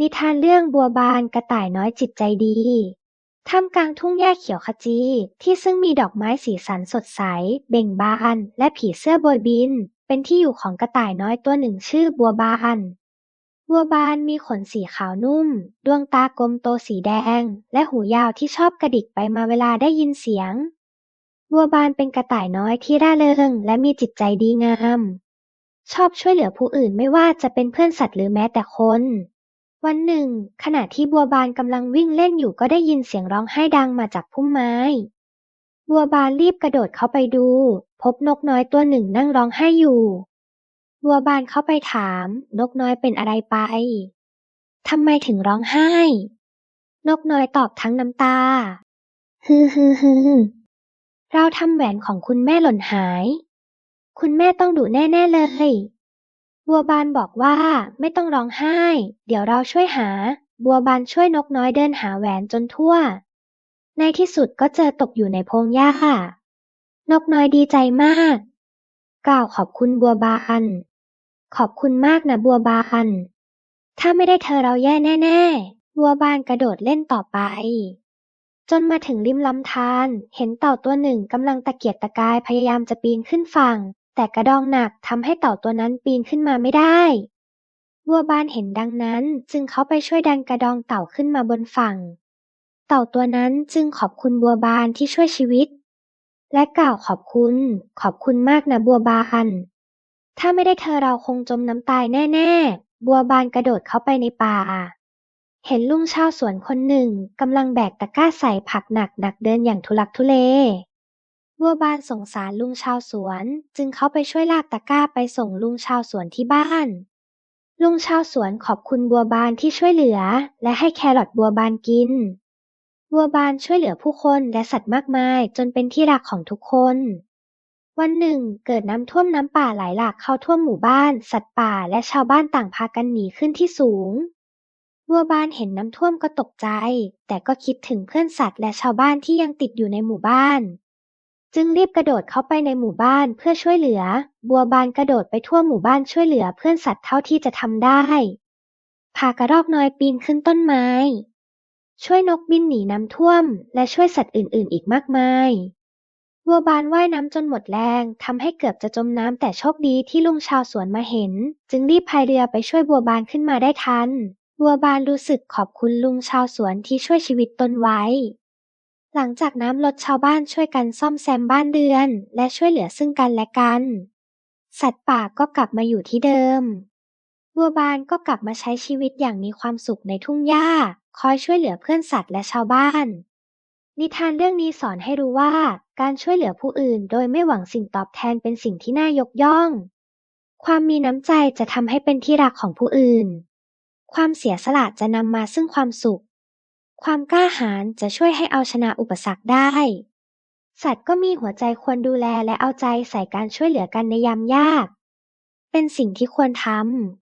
นิทานเรื่องบัวบานกระต่ายน้อยจิตใจดี ท่ามกลางทุ่งหญ้าเขียวขจี ที่ซึ่งมีดอกไม้สีสันสดใส เบ่งบาน และผีเสื้อโบยบิน เป็นที่อยู่ของกระต่ายน้อยตัวหนึ่งชื่อบัวบาน บัวบานมีขนสีขาวนุ่ม ดวงตากลมโตสีแดง และหูยาวที่ชอบกระดิกไปมาเวลาได้ยินเสียง บัวบานเป็นกระต่ายน้อยที่ร่าเริง และมีจิตใจดีงาม ชอบช่วยเหลือผู้อื่นไม่ว่าจะเป็นเพื่อนสัตว์หรือแม้แต่คน วันหนึ่ง ขณะที่บัวบานกำลังวิ่งเล่นอยู่ก็ได้ยินเสียงร้องไห้ดังมาจากพุ่มไม้ บัวบานรีบกระโดดเข้าไปดู พบนกน้อยตัวหนึ่งนั่งร้องไห้อยู่ บัวบานเข้าไปถาม นกน้อยเป็นอะไรไปทำไมถึงร้องไห้ นกน้อยตอบทั้งน้ำตาฮือฮือฮือเราทำแหวนของคุณแม่หล่นหาย คุณแม่ต้องดุแน่ ๆ เลย บัวบานบอกว่า ไม่ต้องร้องไห้ เดี๋ยวเราช่วยหา บัวบานช่วยนกน้อยเดินหาแหวนจนทั่ว ในที่สุดก็เจอตกอยู่ในพงหญ้า นกน้อยดีใจมาก กล่าวขอบคุณบัวบาน ขอบคุณมากนะบัวบาน ถ้าไม่ได้เธอเราแย่แน่ ๆ บัวบานกระโดดเล่นต่อไป จนมาถึงริมลำธาร เห็นเต่าตัวหนึ่งกำลังตะเกียกตะกายพยายามจะปีนขึ้นฝั่ง แต่กระดองหนักทำให้เต่าตัวนั้นปีนขึ้นมาไม่ได้บัวบานเห็นดังนั้นจึงเข้าไปช่วยดันกระดองเต่าขึ้นมาบนฝั่ง เต่าตัวนั้นจึงขอบคุณบัวบานที่ช่วยชีวิต และกล่าวขอบคุณ ขอบคุณมากนะบัวบาน ถ้าไม่ได้เธอเราคงจมน้ำตายแน่ ๆ บัวบานกระโดดเข้าไปในป่า เห็นลุงชาวสวนคนหนึ่งกำลังแบกตะกร้าใส่ผักหนักๆเดินอย่างทุลักทุเล บัวบานสงสารลุงชาวสวน จึงเข้าไปช่วยลากตะกร้าไปส่งลุงชาวสวนที่บ้าน ลุงชาวสวนขอบคุณบัวบานที่ช่วยเหลือ และให้แครอทบัวบานกิน บัวบานช่วยเหลือผู้คนและสัตว์มากมายจนเป็นที่รักของทุกคน วันหนึ่ง เกิดน้ำท่วมน้ำป่าไหลหลากเข้าท่วมหมู่บ้าน สัตว์ป่าและชาวบ้านต่างพากันหนีขึ้นที่สูงบัวบานเห็นน้ำท่วมก็ตกใจ แต่ก็คิดถึงเพื่อนสัตว์และชาวบ้านที่ยังติดอยู่ในหมู่บ้าน จึงรีบกระโดดเข้าไปในหมู่บ้านเพื่อช่วยเหลือ บัวบานกระโดดไปทั่วหมู่บ้านช่วยเหลือเพื่อนสัตว์เท่าที่จะทำได้ พากระรอกน้อยปีนขึ้นต้นไม้ ช่วยนกบินหนีน้ำท่วม และช่วยสัตว์อื่นๆ อีกมากมาย บัวบานว่ายน้ำจนหมดแรงทำให้เกือบจะจมน้ำแต่โชคดีที่ลุงชาวสวนมาเห็น จึงรีบพายเรือไปช่วยบัวบานขึ้นมาได้ทัน บัวบานรู้สึกขอบคุณลุงชาวสวนที่ช่วยชีวิตตนไว้ หลังจากน้ำลดชาวบ้านช่วยกันซ่อมแซมบ้านเรือน และช่วยเหลือซึ่งกันและกัน สัตว์ป่าก็กลับมาอยู่ที่เดิม บัวบานก็กลับมาใช้ชีวิตอย่างมีความสุขในทุ่งหญ้า คอยช่วยเหลือเพื่อนสัตว์และชาวบ้าน นิทานเรื่องนี้สอนให้รู้ว่า การช่วยเหลือผู้อื่นโดยไม่หวังสิ่งตอบแทนเป็นสิ่งที่น่ายกย่อง ความมีน้ำใจจะทำให้เป็นที่รักของผู้อื่น ความเสียสละจะนำมาซึ่งความสุข ความกล้าหาญจะช่วยให้เอาชนะอุปสรรคได้ สัตว์ก็มีหัวใจควรดูแลและเอาใจใส่การช่วยเหลือกันในยามยาก เป็นสิ่งที่ควรทำ